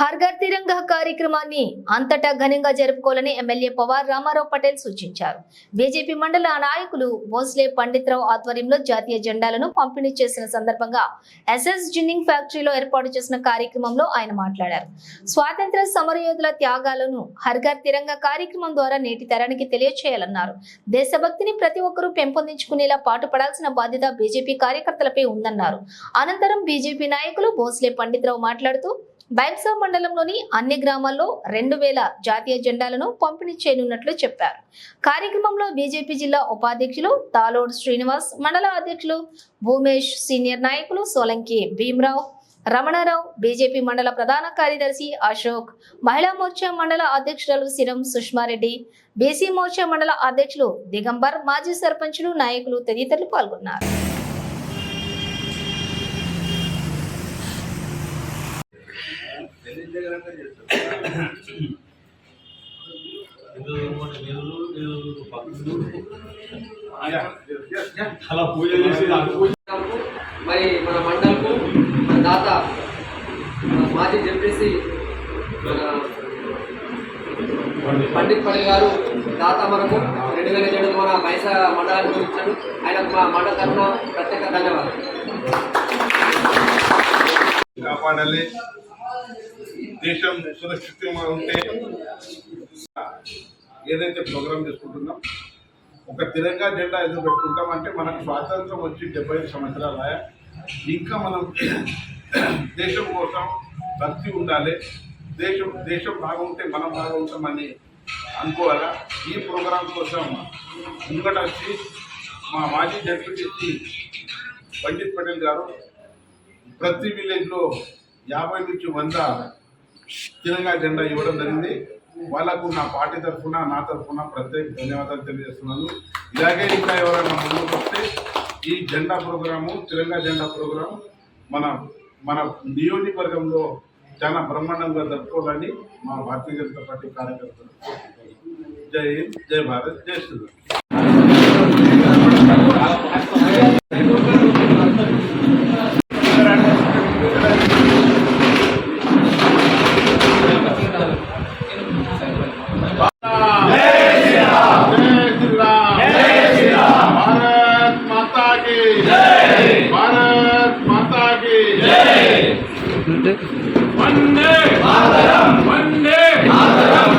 హర్ఘర్ తిరంగా కార్యక్రమాన్ని అంతటా ఘనంగా జరుపుకోవాలని ఎమ్మెల్యే పవార్ రామారావు పటేల్ సూచించారు. బీజేపీ మండల నాయకులు భోస్లే పండిత్రావు ఆధ్వర్యంలో జాతీయ జెండాలను పంపిణీ చేసిన సందర్భంగా ఎస్ఎస్ జిన్నింగ్ ఫ్యాక్టరీలో ఏర్పాటు చేసిన కార్యక్రమంలో ఆయన మాట్లాడారు. స్వాతంత్ర సమరయోధుల త్యాగాలను హర్ఘర్ తిరంగా కార్యక్రమం ద్వారా నేటి తరానికి తెలియచేయాలన్నారు. దేశభక్తిని ప్రతి ఒక్కరూ పెంపొందించుకునేలా పాటుపడాల్సిన బాధ్యత బీజేపీ కార్యకర్తలపై ఉందన్నారు. అనంతరం బీజేపీ నాయకులు భోస్లే పండిత్రావు మాట్లాడుతూ బైంసా మండలంలోని అన్ని గ్రామాల్లో రెండు వేల జాతీయ జెండాలను పంపిణీ చేయనున్నట్లు చెప్పారు. కార్యక్రమంలో బీజేపీ జిల్లా ఉపాధ్యక్షులు తాలోడ్ శ్రీనివాస్ మండల అధ్యక్షులు భూమేష్ సీనియర్ నాయకులు సోలంకి భీమరావు రమణారావు బీజేపీ మండల ప్రధాన కార్యదర్శి అశోక్ మహిళా మోర్చా మండల అధ్యక్షురాలు సిరం సుష్మారెడ్డి బీసీ మోర్చా మండల అధ్యక్షులు దిగంబర్ మాజీ సర్పంచులు నాయకులు తదితరులు పాల్గొన్నారు. అలా పూజ చేసి మరి మన మండల్కు మన దాత మాజీ చెప్పేసి మన పండిత్ పటేల్ గారు దాత మనకు రెండు వేల ఏడు మన పైసా మండలానికి ఇచ్చాడు ఆయనకు మా మండల తరఫున ప్రత్యేక ధన్యవాదాలు కాపాడాలి. దేశం సురక్షితంగా ఉంటే ఏదైతే ప్రోగ్రామ్ చేసుకుంటున్నాం ఒక తిరంగా జెండా ఎదురు పెట్టుకుంటాం అంటే మనకు స్వాతంత్రం వచ్చి డెబ్బై ఐదు సంవత్సరాలు ఇంకా మనం దేశం కోసం భక్తి ఉండాలి దేశం దేశం బాగుంటే మనం బాగుంటామని అనుకోవాలా? ఈ ప్రోగ్రాం కోసం ముంగట వచ్చి మా మాజీ జడ్పీటీసీ పండిత్ పటేల్ గారు ప్రతి విలేజ్లో యాభై నుంచి వంద తిరంగా జెండా ఇవ్వడం జరిగింది. వాళ్ళకు నా పార్టీ తరఫున నా తరఫున ప్రత్యేక ధన్యవాదాలు తెలియజేస్తున్నాను. ఇలాగే ఇంకా ఎవరైనా ముందుకు వస్తే ఈ జెండా ప్రోగ్రాము తిరంగా జెండా ప్రోగ్రాం మన మన నియోజకవర్గంలో చాలా బ్రహ్మాండంగా జరుపుకోవాలని మా భారతీయ జనతా పార్టీ కార్యకర్తలు జై హింద్ జై భారత్ జై శ్రీరామ్. वंदे मातरम वंदे मातरम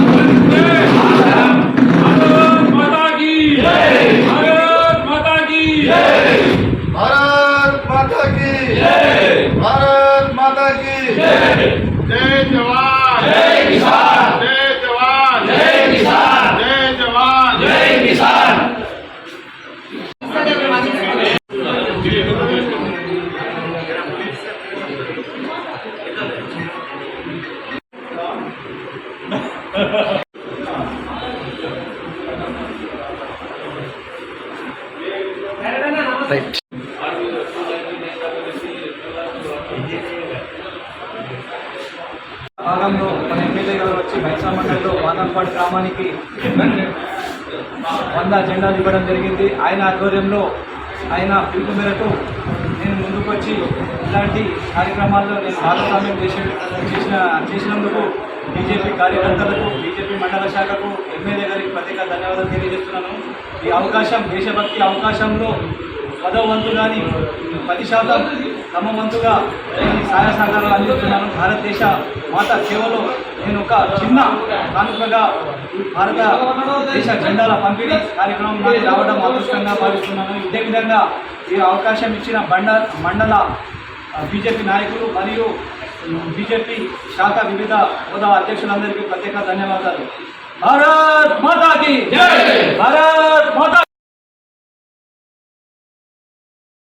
जय जय जवान। जय किसान। కాలంలో మన ఎమ్మెల్యే గారు వచ్చి బైసా మండలిలో వాదంపాడు గ్రామానికి వంద జెండాలు ఇవ్వడం జరిగింది ఆయన ఆధ్వర్యంలో ఆయన పిలుపు మేరకు నేను ముందుకు వచ్చి ఇలాంటి కార్యక్రమాల్లో నేను భాగస్వామ్యం చేసి చేసిన చేసినందుకు బీజేపీ కార్యకర్తలకు బీజేపీ మండల శాఖకు ఎమ్మెల్యే గారికి ప్రత్యేక ధన్యవాదాలు తెలియజేస్తున్నాను. ఈ అవకాశం దేశభక్తి అవకాశంలో పదో వంతు కానీ పది శాతం తమ వంతుగా నేను సహాయ సహకారాలు అందిస్తున్నాను. భారతదేశ మాత సేవలో నేను ఒక చిన్న కానుకగా ఈ భారత దేశ జెండాల పంపిణీ కార్యక్రమం నాకు రావడం అదృష్టంగా భావిస్తున్నాను. ఇదే విధంగా ఈ అవకాశం ఇచ్చిన బండ మండల బీజేపీ నాయకులు మరియు బీజేపీ శాఖ వివిధ హోదా అధ్యక్షులందరికీ ప్రత్యేక ధన్యవాదాలు. భారత్ మాతాకి భారత్ మాతా